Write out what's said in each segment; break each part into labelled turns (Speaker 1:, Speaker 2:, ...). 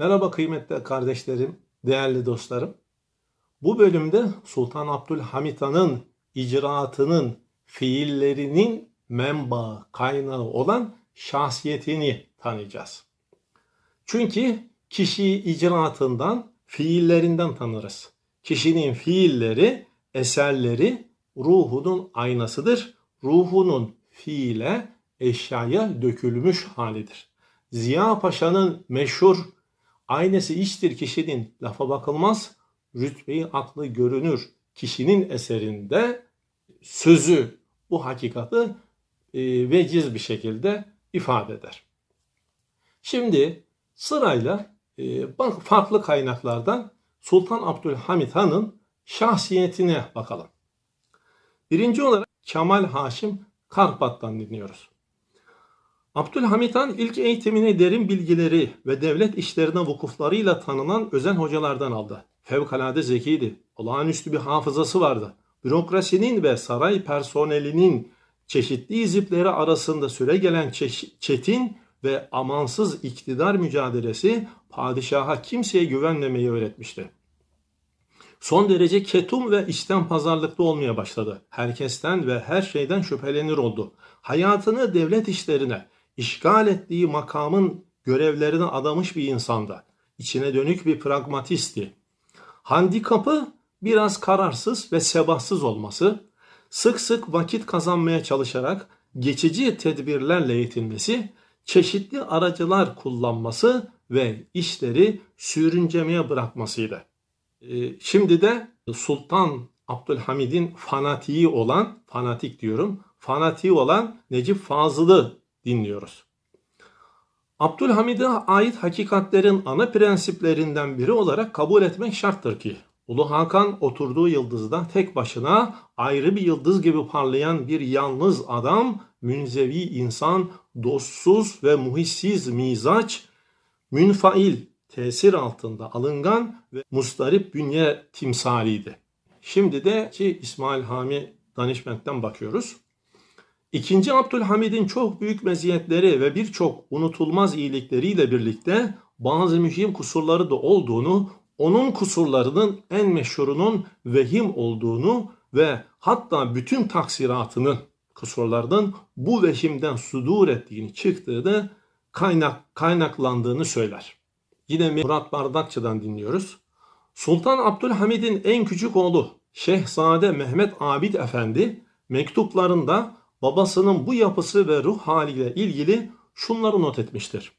Speaker 1: Merhaba kıymetli kardeşlerim, değerli dostlarım. Bu bölümde Sultan Abdülhamit Han'ın icraatının, fiillerinin menba, kaynağı olan şahsiyetini tanıyacağız. Çünkü kişiyi icraatından, fiillerinden tanırız. Kişinin fiilleri, eserleri ruhunun aynasıdır. Ruhunun fiile, eşyaya dökülmüş halidir. Ziya Paşa'nın meşhur aynesi içtir kişinin lafa bakılmaz, rütbeyi aklı görünür kişinin eserinde sözü bu hakikati e, veciz bir şekilde ifade eder. Şimdi sırayla e, bak- farklı kaynaklardan Sultan Abdülhamit Han'ın şahsiyetine bakalım. Birinci olarak Kemal Haşim Karpat'tan dinliyoruz. Abdülhamit Han ilk eğitimini derin bilgileri ve devlet işlerine vukuflarıyla tanınan özen hocalardan aldı. Fevkalade zekiydi. Olağanüstü bir hafızası vardı. Bürokrasinin ve saray personelinin çeşitli zipleri arasında süre gelen çetin ve amansız iktidar mücadelesi padişaha kimseye güvenmemeyi öğretmişti. Son derece ketum ve içten pazarlıklı olmaya başladı. Herkesten ve her şeyden şüphelenir oldu. Hayatını devlet işlerine, işgal ettiği makamın görevlerine adamış bir insandı. İçine dönük bir pragmatisti. Handikapı biraz kararsız ve sebahtsız olması, sık sık vakit kazanmaya çalışarak geçici tedbirlerle yetinmesi, çeşitli aracılar kullanması ve işleri sürüncemeye bırakmasıydı. Ee, Şimdi de Sultan Abdülhamid'in fanatiği olan, fanatik diyorum, fanatiği olan Necip Fazıl'ı dinliyoruz. Abdülhamid'e ait hakikatlerin ana prensiplerinden biri olarak kabul etmek şarttır ki Ulu Hakan oturduğu yıldızda tek başına ayrı bir yıldız gibi parlayan bir yalnız adam, münzevi insan, dostsuz ve muhissiz mizaç, münfail, tesir altında alıngan ve mustarip bünye timsaliydi. Şimdi de ki İsmail Hami Danişment'ten bakıyoruz. İkinci Abdülhamid'in çok büyük meziyetleri ve birçok unutulmaz iyilikleriyle birlikte bazı mühim kusurları da olduğunu, onun kusurlarının en meşhurunun vehim olduğunu ve hatta bütün taksiratının kusurlarının bu vehimden sudur ettiğini çıktığını kaynak kaynaklandığını söyler. Yine Murat Bardakçı'dan dinliyoruz. Sultan Abdülhamid'in en küçük oğlu Şehzade Mehmet Abid Efendi mektuplarında babasının bu yapısı ve ruh haliyle ilgili şunları not etmiştir.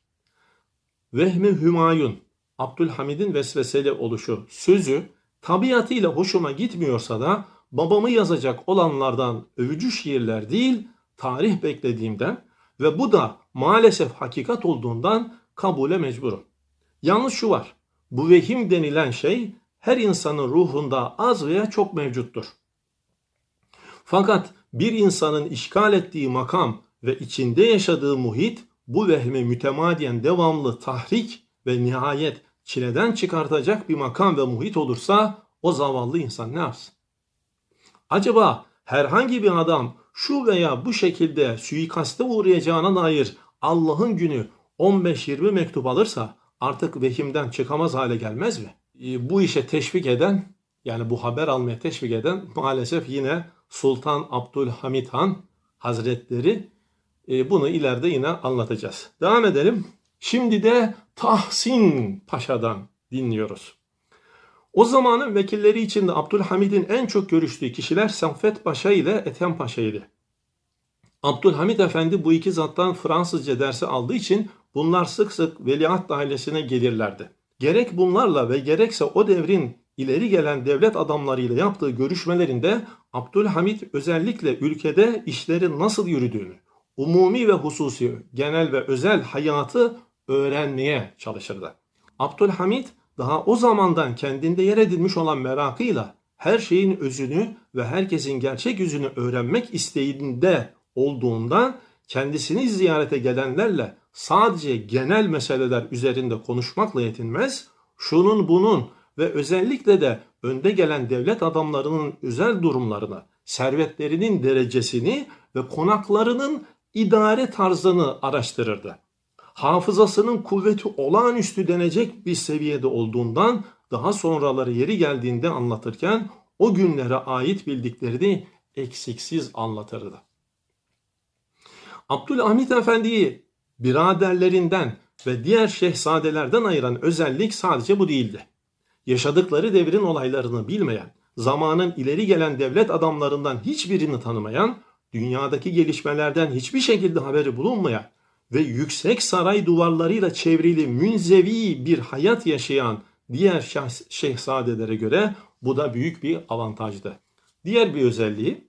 Speaker 1: Vehmi Hümayun, Abdülhamid'in vesveseli oluşu sözü tabiatıyla hoşuma gitmiyorsa da babamı yazacak olanlardan övücü şiirler değil, tarih beklediğimden ve bu da maalesef hakikat olduğundan kabule mecburum. Yalnız şu var. Bu vehim denilen şey her insanın ruhunda az veya çok mevcuttur. Fakat bir insanın işgal ettiği makam ve içinde yaşadığı muhit bu vehmi mütemadiyen devamlı tahrik ve nihayet çileden çıkartacak bir makam ve muhit olursa o zavallı insan ne yapsın? Acaba herhangi bir adam şu veya bu şekilde suikaste uğrayacağına dair Allah'ın günü 15-20 mektup alırsa artık vehimden çıkamaz hale gelmez mi? E, Bu işe teşvik eden yani bu haber almaya teşvik eden maalesef yine Sultan Abdülhamit Han Hazretleri E, bunu ileride yine anlatacağız. Devam edelim. Şimdi de Tahsin Paşa'dan dinliyoruz. O zamanın vekilleri içinde Abdülhamid'in en çok görüştüğü kişiler Saffet Paşa ile Ethem Paşa'ydı. Abdülhamid Efendi bu iki zattan Fransızca dersi aldığı için bunlar sık sık veliaht dairesine gelirlerdi. Gerek bunlarla ve gerekse o devrin ileri gelen devlet adamlarıyla yaptığı görüşmelerinde Abdülhamid özellikle ülkede işlerin nasıl yürüdüğünü, umumi ve hususi, genel ve özel hayatı öğrenmeye çalışırdı. Abdülhamid daha o zamandan kendinde yer edilmiş olan merakıyla her şeyin özünü ve herkesin gerçek yüzünü öğrenmek isteğinde olduğundan kendisini ziyarete gelenlerle sadece genel meseleler üzerinde konuşmakla yetinmez, şunun bunun ve özellikle de önde gelen devlet adamlarının özel durumlarını, servetlerinin derecesini ve konaklarının idare tarzını araştırırdı. hafızasının kuvveti olağanüstü denecek bir seviyede olduğundan daha sonraları yeri geldiğinde anlatırken o günlere ait bildiklerini eksiksiz anlatırdı. Abdülhamit Efendi'yi biraderlerinden ve diğer şehzadelerden ayıran özellik sadece bu değildi. Yaşadıkları devrin olaylarını bilmeyen, zamanın ileri gelen devlet adamlarından hiçbirini tanımayan, dünyadaki gelişmelerden hiçbir şekilde haberi bulunmayan ve yüksek saray duvarlarıyla çevrili münzevi bir hayat yaşayan diğer şahs- şehzadelere göre bu da büyük bir avantajdı. Diğer bir özelliği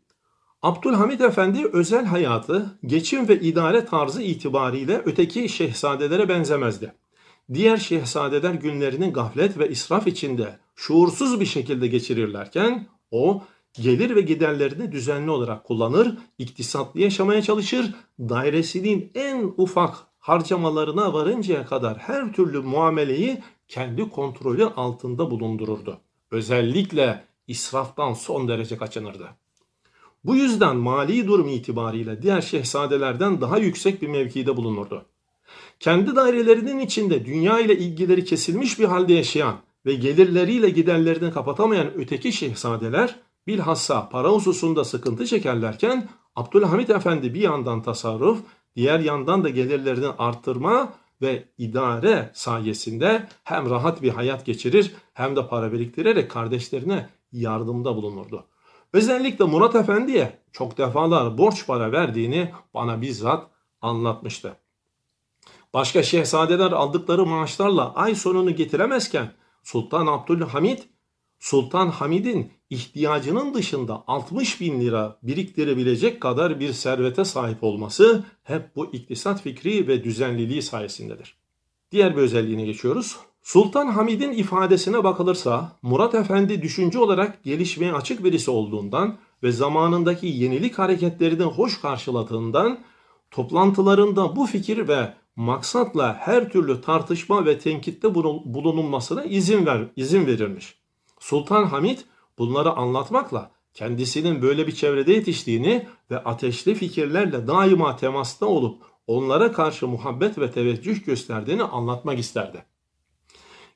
Speaker 1: Abdülhamit Efendi özel hayatı, geçim ve idare tarzı itibariyle öteki şehzadelere benzemezdi. Diğer şehzadeler günlerini gaflet ve israf içinde şuursuz bir şekilde geçirirlerken o gelir ve giderlerini düzenli olarak kullanır, iktisatlı yaşamaya çalışır, dairesinin en ufak harcamalarına varıncaya kadar her türlü muameleyi kendi kontrolü altında bulundururdu. Özellikle israftan son derece kaçınırdı. Bu yüzden mali durum itibariyle diğer şehzadelerden daha yüksek bir mevkide bulunurdu. Kendi dairelerinin içinde dünya ile ilgileri kesilmiş bir halde yaşayan ve gelirleriyle giderlerini kapatamayan öteki şehzadeler bilhassa para hususunda sıkıntı çekerlerken Abdülhamit Efendi bir yandan tasarruf, diğer yandan da gelirlerini arttırma ve idare sayesinde hem rahat bir hayat geçirir hem de para biriktirerek kardeşlerine yardımda bulunurdu. Özellikle Murat Efendi'ye çok defalar borç para verdiğini bana bizzat anlatmıştı. Başka şehzadeler aldıkları maaşlarla ay sonunu getiremezken Sultan Abdülhamit, Sultan Hamid'in ihtiyacının dışında 60 bin lira biriktirebilecek kadar bir servete sahip olması hep bu iktisat fikri ve düzenliliği sayesindedir. Diğer bir özelliğine geçiyoruz. Sultan Hamid'in ifadesine bakılırsa Murat Efendi düşünce olarak gelişmeye açık birisi olduğundan ve zamanındaki yenilik hareketlerini hoş karşıladığından toplantılarında bu fikir ve maksatla her türlü tartışma ve tenkitte bulunulmasına izin ver izin verilmiş. Sultan Hamid bunları anlatmakla kendisinin böyle bir çevrede yetiştiğini ve ateşli fikirlerle daima temasta olup onlara karşı muhabbet ve teveccüh gösterdiğini anlatmak isterdi.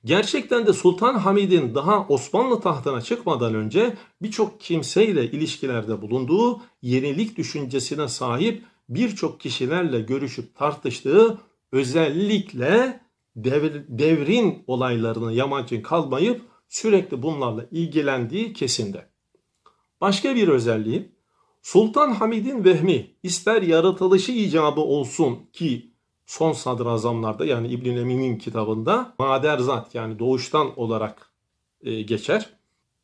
Speaker 1: Gerçekten de Sultan Hamid'in daha Osmanlı tahtına çıkmadan önce birçok kimseyle ilişkilerde bulunduğu yenilik düşüncesine sahip birçok kişilerle görüşüp tartıştığı özellikle devr, devrin olaylarını yamacın kalmayıp sürekli bunlarla ilgilendiği kesinde. Başka bir özelliği Sultan Hamid'in vehmi ister yaratılışı icabı olsun ki son sadrazamlarda yani İbn Emin'in kitabında maderzat yani doğuştan olarak e, geçer.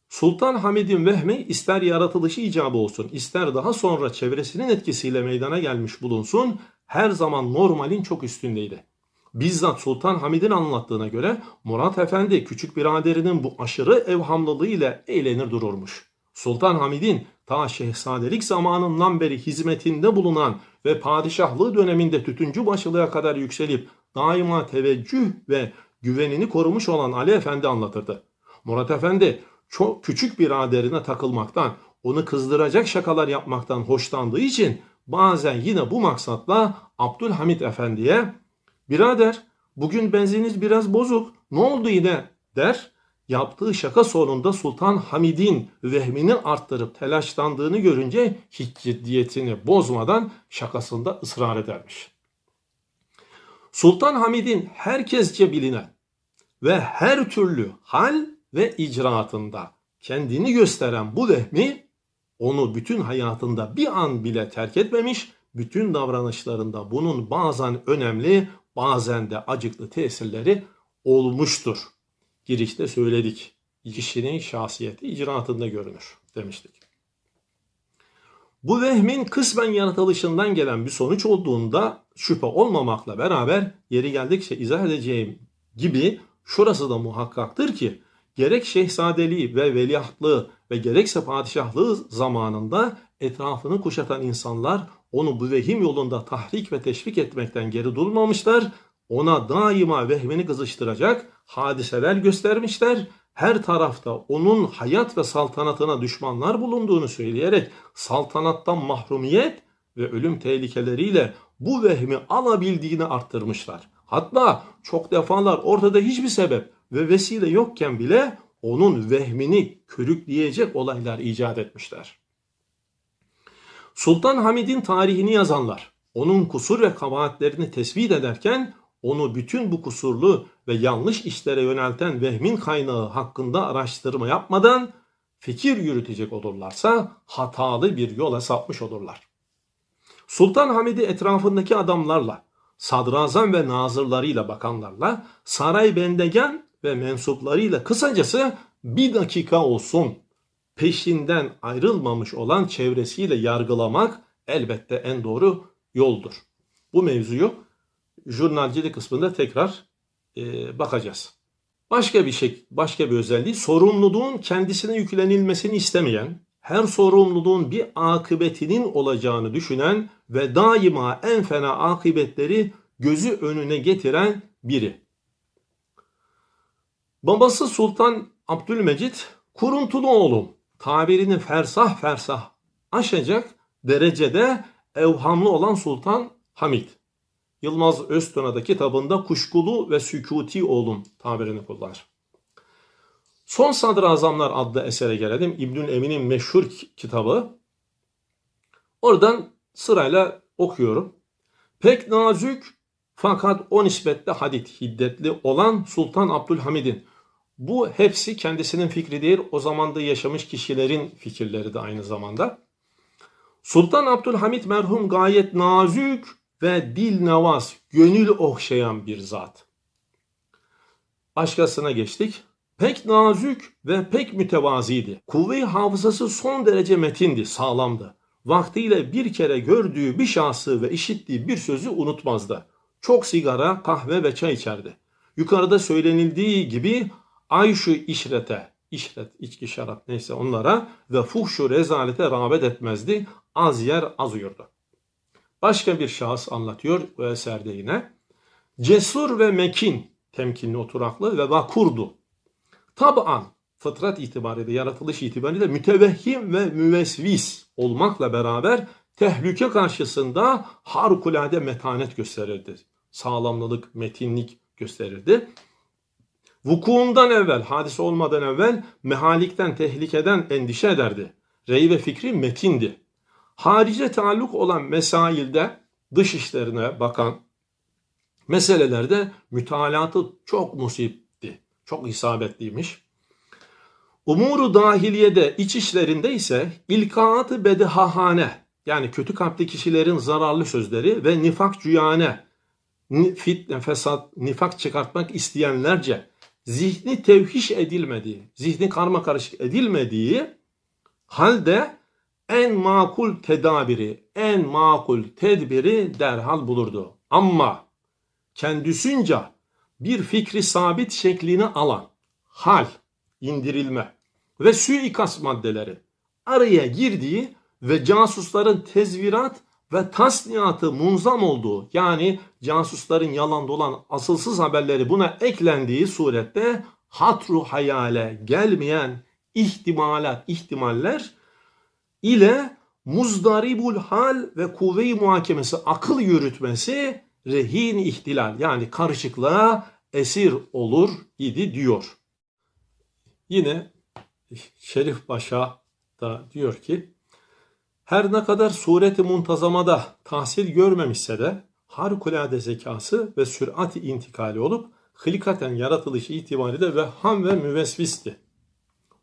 Speaker 1: Sultan Hamid'in vehmi ister yaratılışı icabı olsun, ister daha sonra çevresinin etkisiyle meydana gelmiş bulunsun, her zaman normalin çok üstündeydi. Bizzat Sultan Hamid'in anlattığına göre Murat Efendi küçük biraderinin bu aşırı evhamlılığı ile eğlenir dururmuş. Sultan Hamid'in ta şehzadelik zamanından beri hizmetinde bulunan ve padişahlığı döneminde tütüncü başılığa kadar yükselip daima teveccüh ve güvenini korumuş olan Ali Efendi anlatırdı. Murat Efendi çok küçük biraderine takılmaktan, onu kızdıracak şakalar yapmaktan hoşlandığı için bazen yine bu maksatla Abdülhamit Efendi'ye birader bugün benziniz biraz bozuk ne oldu yine der. Yaptığı şaka sonunda Sultan Hamid'in vehmini arttırıp telaşlandığını görünce hiç ciddiyetini bozmadan şakasında ısrar edermiş. Sultan Hamid'in herkesçe bilinen ve her türlü hal ve icraatında kendini gösteren bu vehmi onu bütün hayatında bir an bile terk etmemiş, bütün davranışlarında bunun bazen önemli, bazen de acıklı tesirleri olmuştur. Girişte söyledik. Kişinin şahsiyeti icraatında görünür demiştik. Bu vehmin kısmen yaratılışından gelen bir sonuç olduğunda şüphe olmamakla beraber yeri geldikçe izah edeceğim gibi şurası da muhakkaktır ki gerek şehzadeliği ve veliahtlığı ve gerekse padişahlığı zamanında etrafını kuşatan insanlar onu bu vehim yolunda tahrik ve teşvik etmekten geri durmamışlar. Ona daima vehmini kızıştıracak hadiseler göstermişler. Her tarafta onun hayat ve saltanatına düşmanlar bulunduğunu söyleyerek saltanattan mahrumiyet ve ölüm tehlikeleriyle bu vehmi alabildiğini arttırmışlar. Hatta çok defalar ortada hiçbir sebep ve vesile yokken bile onun vehmini körükleyecek olaylar icat etmişler. Sultan Hamid'in tarihini yazanlar onun kusur ve kabahatlerini tespit ederken onu bütün bu kusurlu ve yanlış işlere yönelten vehmin kaynağı hakkında araştırma yapmadan fikir yürütecek olurlarsa hatalı bir yola sapmış olurlar. Sultan Hamid'i etrafındaki adamlarla, sadrazam ve nazırlarıyla bakanlarla, saray bendegan ve mensuplarıyla kısacası bir dakika olsun peşinden ayrılmamış olan çevresiyle yargılamak elbette en doğru yoldur. Bu mevzuyu jurnalcilik kısmında tekrar e, bakacağız. Başka bir şey, başka bir özelliği sorumluluğun kendisine yüklenilmesini istemeyen, her sorumluluğun bir akıbetinin olacağını düşünen ve daima en fena akıbetleri gözü önüne getiren biri. Babası Sultan Abdülmecit kuruntulu oğlum tabirini fersah fersah aşacak derecede evhamlı olan Sultan Hamid. Yılmaz Öztuna'da kitabında kuşkulu ve sükuti oğlum tabirini kullanır. Son Sadrazamlar adlı esere gelelim. İbnül Emin'in meşhur kitabı. Oradan sırayla okuyorum. Pek nazük fakat o nispetle hadit, hiddetli olan Sultan Abdülhamid'in bu hepsi kendisinin fikri değil, o zamanda yaşamış kişilerin fikirleri de aynı zamanda. Sultan Abdülhamit merhum gayet nazük ve dil navaz, gönül okşayan bir zat. Başkasına geçtik. Pek nazük ve pek mütevaziydi. Kuvve-i hafızası son derece metindi, sağlamdı. Vaktiyle bir kere gördüğü bir şahsı ve işittiği bir sözü unutmazdı. Çok sigara, kahve ve çay içerdi. Yukarıda söylenildiği gibi ayşu işrete, işret, içki, şarap neyse onlara ve fuhşu rezalete rağbet etmezdi. Az yer az uyurdu. Başka bir şahıs anlatıyor bu eserde yine. Cesur ve mekin, temkinli oturaklı ve vakurdu. Tab'an, fıtrat itibariyle, yaratılış itibariyle mütevehhim ve müvesvis olmakla beraber tehlike karşısında harikulade metanet gösterirdi. Sağlamlılık, metinlik gösterirdi. Vukuundan evvel, hadise olmadan evvel mehalikten, tehlikeden endişe ederdi. Rey ve fikri metindi. Harice taalluk olan mesailde dış işlerine bakan meselelerde mütalatı çok musipti. Çok isabetliymiş. Umuru dahiliyede iç işlerinde ise ilkaatı bedihahane yani kötü kalpli kişilerin zararlı sözleri ve nifak cüyane fitne, fesat, nifak çıkartmak isteyenlerce zihni tevhiş edilmediği, zihni karma karışık edilmediği halde en makul tedabiri, en makul tedbiri derhal bulurdu. Ama kendisünce bir fikri sabit şeklini alan hal, indirilme ve suikast maddeleri araya girdiği ve casusların tezvirat ve tasniyatı munzam olduğu yani casusların yalan dolan asılsız haberleri buna eklendiği surette hatru hayale gelmeyen ihtimalat, ihtimaller ile muzdaribul hal ve kuvve-i muhakemesi, akıl yürütmesi rehin ihtilal yani karışıklığa esir olur idi diyor. Yine Şerif Paşa da diyor ki her ne kadar sureti muntazamada tahsil görmemişse de harikulade zekası ve sürati intikali olup hilkaten yaratılışı itibariyle ve ham ve müvesvisti.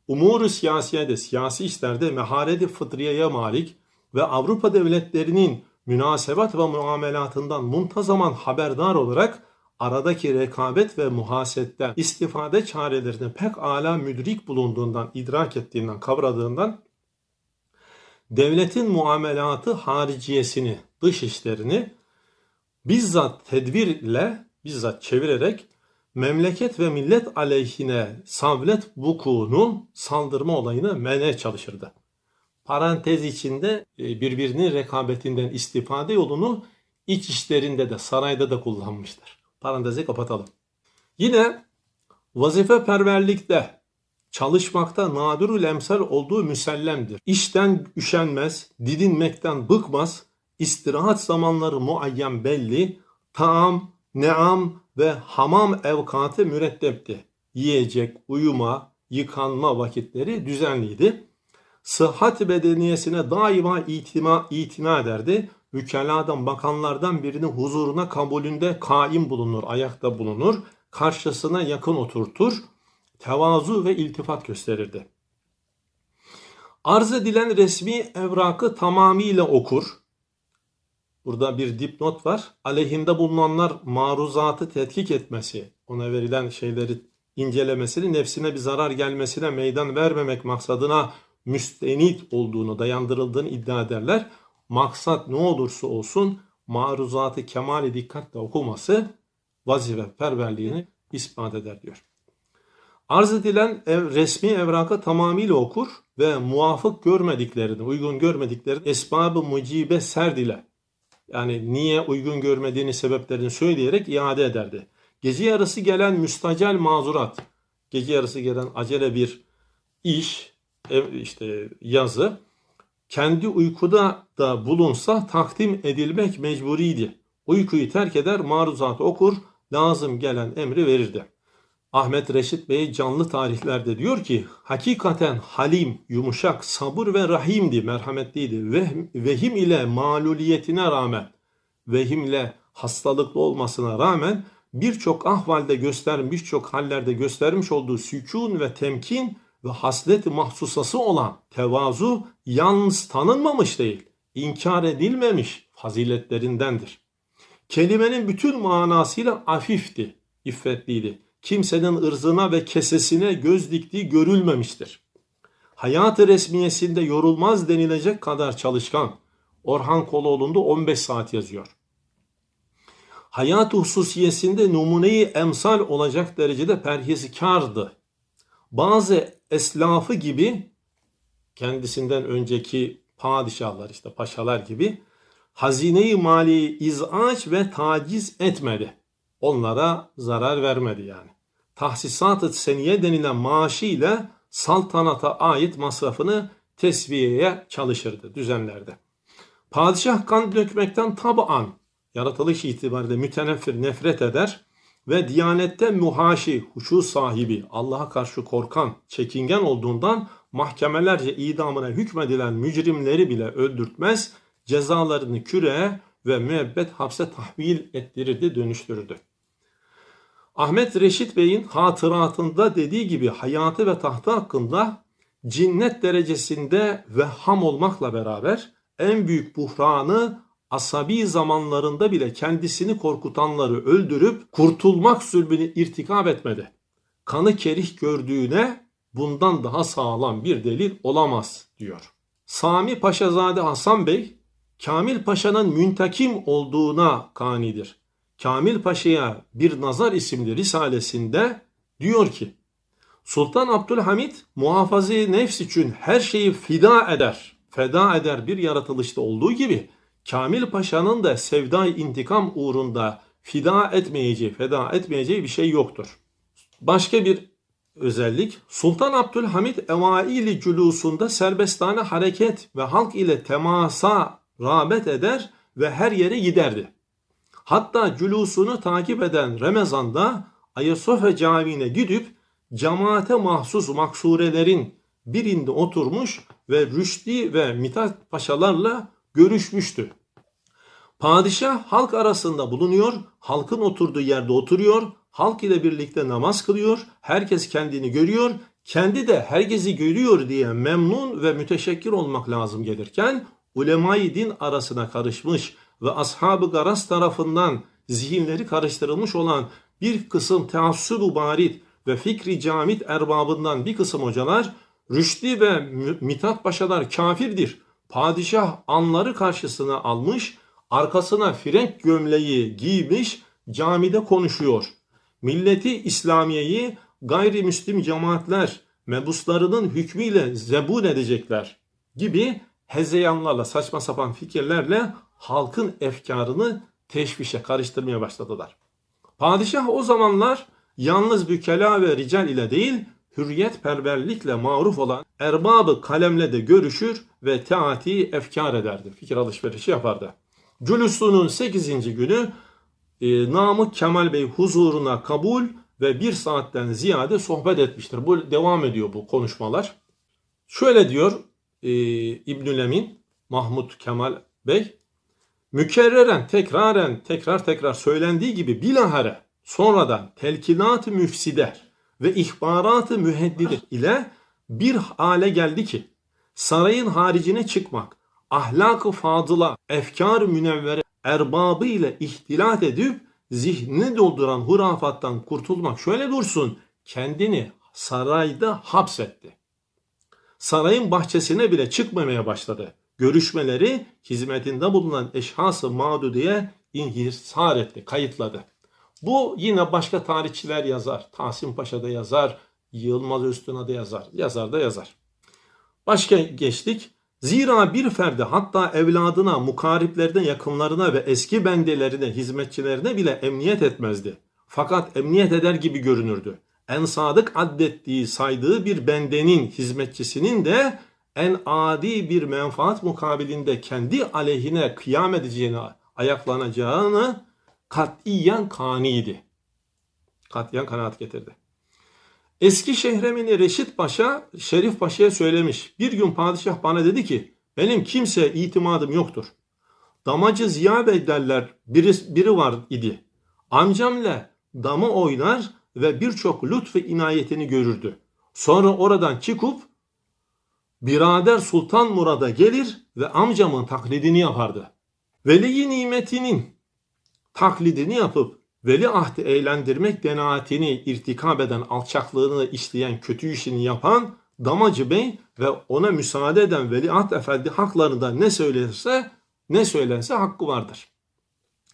Speaker 1: Umuru siyasiyede, siyasi işlerde mehareti fıtriyeye malik ve Avrupa devletlerinin münasebat ve muamelatından muntazaman haberdar olarak aradaki rekabet ve muhasetten istifade çarelerini pek ala müdrik bulunduğundan, idrak ettiğinden, kavradığından devletin muamelatı hariciyesini, dış işlerini bizzat tedbirle, bizzat çevirerek memleket ve millet aleyhine savlet vukuunu saldırma olayını mene çalışırdı. Parantez içinde e, birbirinin rekabetinden istifade yolunu iç işlerinde de sarayda da kullanmıştır. Parantezi kapatalım. Yine vazife perverlikte çalışmakta nadirül emsal olduğu müsellemdir. İşten üşenmez, didinmekten bıkmaz, istirahat zamanları muayyen belli, taam, neam ve hamam evkatı mürettepti. Yiyecek, uyuma, yıkanma vakitleri düzenliydi. Sıhhat bedeniyesine daima itima, itina ederdi. Vükeladan, bakanlardan birinin huzuruna kabulünde kaim bulunur, ayakta bulunur. Karşısına yakın oturtur. Tevazu ve iltifat gösterirdi. Arz edilen resmi evrakı tamamıyla okur. Burada bir dipnot var. Aleyhinde bulunanlar maruzatı tetkik etmesi, ona verilen şeyleri incelemesini, nefsine bir zarar gelmesine meydan vermemek maksadına müstenit olduğunu, dayandırıldığını iddia ederler. Maksat ne olursa olsun maruzatı kemali dikkatle okuması vazife perverliğini ispat eder diyor. Arz edilen ev, resmi evraka tamamıyla okur ve muvafık görmediklerini, uygun görmediklerini esbabı mucibe serd ile yani niye uygun görmediğini sebeplerini söyleyerek iade ederdi. Gece yarısı gelen müstacel mazurat, gece yarısı gelen acele bir iş, işte yazı, kendi uykuda da bulunsa takdim edilmek mecburiydi. Uykuyu terk eder, maruzat okur, lazım gelen emri verirdi. Ahmet Reşit Bey canlı tarihlerde diyor ki hakikaten halim, yumuşak, sabır ve rahimdi, merhametliydi. Vehim, vehim ile maluliyetine rağmen, vehim ile hastalıklı olmasına rağmen birçok ahvalde göstermiş, birçok hallerde göstermiş olduğu sükun ve temkin ve haslet mahsusası olan tevazu yalnız tanınmamış değil, inkar edilmemiş faziletlerindendir. Kelimenin bütün manasıyla afifti, iffetliydi kimsenin ırzına ve kesesine göz diktiği görülmemiştir. Hayat-ı resmiyesinde yorulmaz denilecek kadar çalışkan Orhan Koloğlu'nda 15 saat yazıyor. Hayat hususiyesinde numuneyi emsal olacak derecede perhizkardı. Bazı eslafı gibi kendisinden önceki padişahlar işte paşalar gibi hazineyi mali izaç ve taciz etmedi onlara zarar vermedi yani. Tahsisat-ı seniye denilen maaşıyla saltanata ait masrafını tesviyeye çalışırdı, düzenlerde. Padişah kan dökmekten taban, yaratılış itibariyle müteneffir nefret eder ve diyanette muhaşi, huşu sahibi, Allah'a karşı korkan, çekingen olduğundan mahkemelerce idamına hükmedilen mücrimleri bile öldürtmez, cezalarını küreye ve müebbet hapse tahvil ettirirdi, dönüştürürdü. Ahmet Reşit Bey'in hatıratında dediği gibi hayatı ve tahtı hakkında cinnet derecesinde vehham olmakla beraber en büyük buhranı asabi zamanlarında bile kendisini korkutanları öldürüp kurtulmak zulmünü irtikap etmedi. Kanı kerih gördüğüne bundan daha sağlam bir delil olamaz diyor. Sami Paşazade Hasan Bey, Kamil Paşa'nın müntakim olduğuna kanidir. Kamil Paşa'ya bir nazar isimli risalesinde diyor ki Sultan Abdülhamit muhafazı nefs için her şeyi fida eder, feda eder bir yaratılışta olduğu gibi Kamil Paşa'nın da sevda intikam uğrunda fida etmeyeceği, feda etmeyeceği bir şey yoktur. Başka bir özellik Sultan Abdülhamit evaili cülusunda serbestane hareket ve halk ile temasa rağbet eder ve her yere giderdi. Hatta cülusunu takip eden Ramazan'da Ayasofya Camii'ne gidip cemaate mahsus maksurelerin birinde oturmuş ve Rüşdi ve Mithat Paşalarla görüşmüştü. Padişah halk arasında bulunuyor, halkın oturduğu yerde oturuyor, halk ile birlikte namaz kılıyor, herkes kendini görüyor, kendi de herkesi görüyor diye memnun ve müteşekkir olmak lazım gelirken ulemayı din arasına karışmış ve ashab-ı garas tarafından zihinleri karıştırılmış olan bir kısım teassub barit ve fikri camit erbabından bir kısım hocalar Rüşdi ve Mithat Paşalar kafirdir. Padişah anları karşısına almış, arkasına frenk gömleği giymiş, camide konuşuyor. Milleti İslamiye'yi gayrimüslim cemaatler mebuslarının hükmüyle zebun edecekler gibi hezeyanlarla, saçma sapan fikirlerle halkın efkarını teşvişe karıştırmaya başladılar. Padişah o zamanlar yalnız bükela ve rical ile değil, hürriyet perverlikle maruf olan erbabı kalemle de görüşür ve teati efkar ederdi. Fikir alışverişi yapardı. Cülüsünün 8. günü e, Namık Kemal Bey huzuruna kabul ve bir saatten ziyade sohbet etmiştir. Bu devam ediyor bu konuşmalar. Şöyle diyor e, İbnül Emin, Mahmut Kemal Bey, mükerreren, tekraren, tekrar tekrar söylendiği gibi bilahare sonradan telkinat-ı müfside ve ihbarat-ı müheddide ile bir hale geldi ki sarayın haricine çıkmak, ahlak-ı fadıla, efkar-ı münevvere erbabı ile ihtilat edip zihnini dolduran hurafattan kurtulmak şöyle dursun kendini sarayda hapsetti. Sarayın bahçesine bile çıkmamaya başladı. Görüşmeleri hizmetinde bulunan eşhası mağdudiye inhisar etti, kayıtladı. Bu yine başka tarihçiler yazar. Tahsin Paşa da yazar, Yılmaz Öztuna da yazar. Yazar da yazar. Başka geçtik. Zira bir ferde hatta evladına, mukariplerden yakınlarına ve eski bendelerine, hizmetçilerine bile emniyet etmezdi. Fakat emniyet eder gibi görünürdü. En sadık addettiği, saydığı bir bendenin, hizmetçisinin de en adi bir menfaat mukabilinde kendi aleyhine kıyam edeceğini, ayaklanacağını katiyen kaniydi. Katiyen kanaat getirdi. Eski şehremini Reşit Paşa Şerif Paşa'ya söylemiş. Bir gün padişah bana dedi ki benim kimseye itimadım yoktur. Damacı Ziya Bey derler biri, biri var idi. Amcamla damı oynar ve birçok lütfu inayetini görürdü. Sonra oradan çıkıp birader Sultan Murad'a gelir ve amcamın taklidini yapardı. Veli nimetinin taklidini yapıp veliahtı eğlendirmek denaatini irtikab eden alçaklığını işleyen kötü işini yapan Damacı Bey ve ona müsaade eden veliaht efendi haklarında ne söylerse ne söylense hakkı vardır.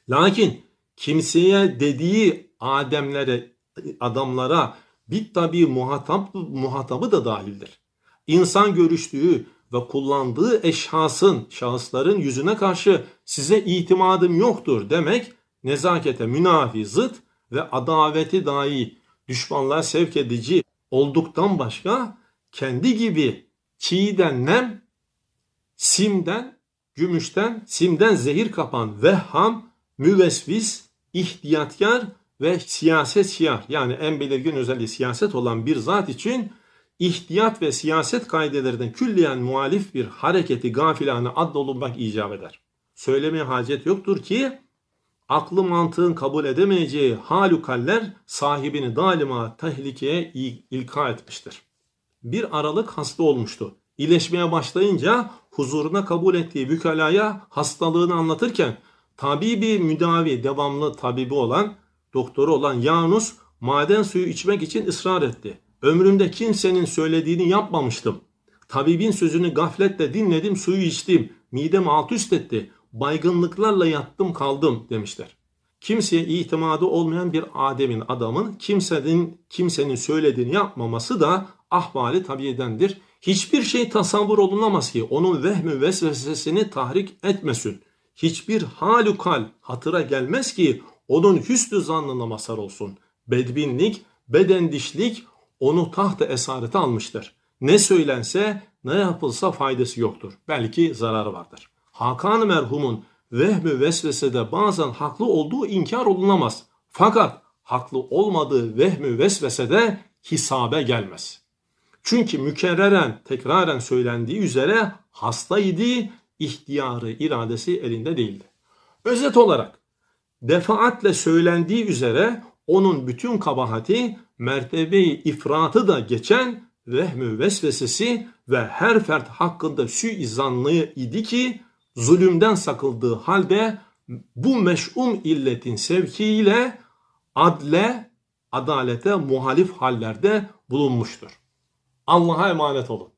Speaker 1: Lakin kimseye dediği ademlere adamlara bir tabi muhatap, muhatabı da dahildir. İnsan görüştüğü ve kullandığı eşhasın, şahısların yüzüne karşı size itimadım yoktur demek nezakete münafi zıt ve adaveti dahi düşmanlığa sevk edici olduktan başka kendi gibi çiğden nem, simden, gümüşten, simden zehir kapan vehham, müvesvis, ihtiyatkar ve siyaset şiar yani en belirgin özelliği siyaset olan bir zat için ihtiyat ve siyaset kaidelerinden külliyen muhalif bir hareketi gafilane addolunmak icap eder. Söylemeye hacet yoktur ki aklı mantığın kabul edemeyeceği halükaller sahibini daima tehlikeye ilka etmiştir. Bir aralık hasta olmuştu. İyileşmeye başlayınca huzuruna kabul ettiği vükalaya hastalığını anlatırken tabibi müdavi devamlı tabibi olan doktoru olan Yanus maden suyu içmek için ısrar etti. Ömrümde kimsenin söylediğini yapmamıştım. Tabibin sözünü gafletle dinledim, suyu içtim. Midem alt üst etti. Baygınlıklarla yattım kaldım demişler. Kimseye itimadı olmayan bir ademin, adamın kimsenin kimsenin söylediğini yapmaması da ahvali tabiyedendir. Hiçbir şey tasavvur olunamaz ki onun vehmi vesvesesini tahrik etmesin. Hiçbir halukal hatıra gelmez ki onun hüsnü zannına mazhar olsun. Bedbinlik, bedendişlik onu tahta esarete almıştır. Ne söylense ne yapılsa faydası yoktur. Belki zararı vardır. Hakan merhumun vehmü vesvesede bazen haklı olduğu inkar olunamaz. Fakat haklı olmadığı vehmü vesvesede hisabe gelmez. Çünkü mükerreren, tekraren söylendiği üzere hastaydı, ihtiyarı, iradesi elinde değildi. Özet olarak defaatle söylendiği üzere onun bütün kabahati mertebeyi ifratı da geçen vehmü vesvesesi ve her fert hakkında suizanlı idi ki zulümden sakıldığı halde bu meş'um illetin sevkiyle adle, adalete muhalif hallerde bulunmuştur. Allah'a emanet olun.